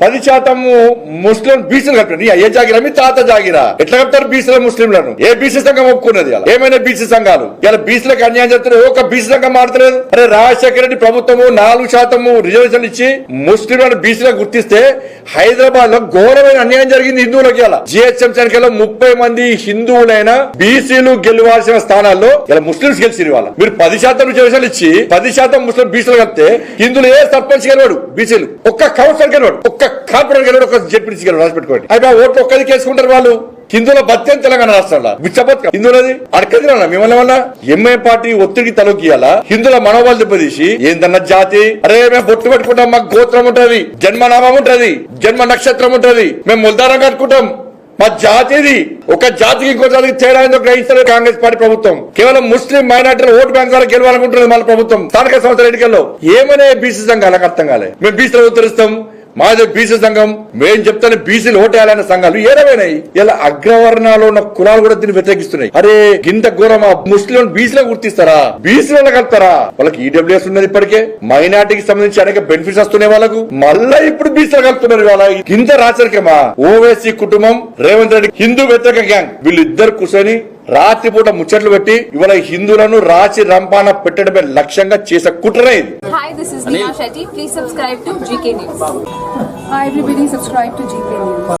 పది శాతము ముస్లిం బీసీలు కట్టారు ఏ జాగిరా? మీ తాత జాగిరా. ఎట్లా కప్తారు బీసీల ముస్లింలను? ఏ బీసీ సంఘం ఒప్పుకున్నది ఏమైనా బీసీ సంఘాలు? ఇలా బీసీలకు అన్యాయం చేస్తారు ఒక బీసీ సంఘం మారతలేదు అరే రాజశేఖర రెడ్డి ప్రభుత్వము నాలుగు శాతము రిజర్వేషన్ ఇచ్చి ముస్లింలను బీసీలకు గుర్తిస్తే హైదరాబాద్లో ఘోరమైన అన్యాయం జరిగింది హిందువులకి ఇలా జిహెచ్ఎం సంఖ్యలో ముప్పై మంది హిందువులైన బీసీలు గెలవాల్సిన స్థానాల్లో ఇలా ముస్లింస్ గెలిచి వాళ్ళ మీరు పది శాతం రిజర్వేషన్ ఇచ్చి పది శాతం ముస్లిం బీసీలు కలిపితే హిందువులు ఏ సర్పంచ్ గెలవాడు? బీసీలు. ఒక్క కౌన్సిలర్ గెలవాడు. ఒక్క కార్పొరేటర్ గెలవాడు ఒక్క జడ్పీసీ గెలవాడు రాసి పెట్టుకోండి. అయితే ఓట్లు ఒక్కది కేసుకుంటారు వాళ్ళు? హిందువుల బత్యం తెలంగాణ రాష్ట్రంలో? విచ్చబత్ హిందువులది అడకదిరా మిమ్మల్ని వల్ల ఎంఐ పార్టీ ఒత్తిడికి తలొక్కియాలా హిందువుల మనోబలు దెబ్బతీసి ఏందన్న జాతి? అరే మేము బొట్టు పెట్టుకుంటాం మాకు గోత్రం ఉంటది జన్మనామం ఉంటది జన్మ నక్షత్రం ఉంటది మేము ముల్దారం కట్టుకుంటాం. మా జాతిది ఒక జాతికి ఇంకో జాతికి తేడా ఏందో గ్రహిస్తారు కాంగ్రెస్ పార్టీ ప్రభుత్వం. కేవలం ముస్లిం మైనార్టీల ఓటు బ్యాంక్ ద్వారా గెలవాలనుకుంటున్నది మన ప్రభుత్వం. స్థానిక సంస్థల ఎన్నికల్లో ఏమనే బీసీ సంఘాలకు అర్థం కాలే. మేము బీసీలో ఉత్తరిస్తాం. మాది బీసీ సంఘం మేం చెప్తాను బీసీలు ఓటేయాలన్న సంఘాలు ఏరమైనాయి ఇలా అగ్రవర్ణాలు ఉన్న కులాలు కూడా దీన్ని వ్యతిరేకిస్తున్నాయి. అరే గింత ఘోరమా? ముస్లిం బీసీలో గుర్తిస్తారా? బీసీలో కలుపుతారా వాళ్ళకి ఈడబ్ల్యూఎస్ ఉన్నది ఇప్పటికే. మైనార్టీకి సంబంధించి అనేక బెనిఫిట్స్ వస్తున్నాయి వాళ్ళకు. మళ్ళా ఇప్పుడు బీసీలో కలుపుతున్నారు వాళ్ళ గింత రాచరికమా? ఓవైసీ కుటుంబం రేవంత్ రెడ్డి హిందూ వ్యతిరేక గ్యాంగ్. వీళ్ళిద్దరు కూర్చొని రాత్రిపూట ముచ్చట్లు పెట్టి ఇవాళ హిందువులను రాచి రంపాన పెట్టడమే లక్ష్యంగా చేసే కుట్ర ఇది.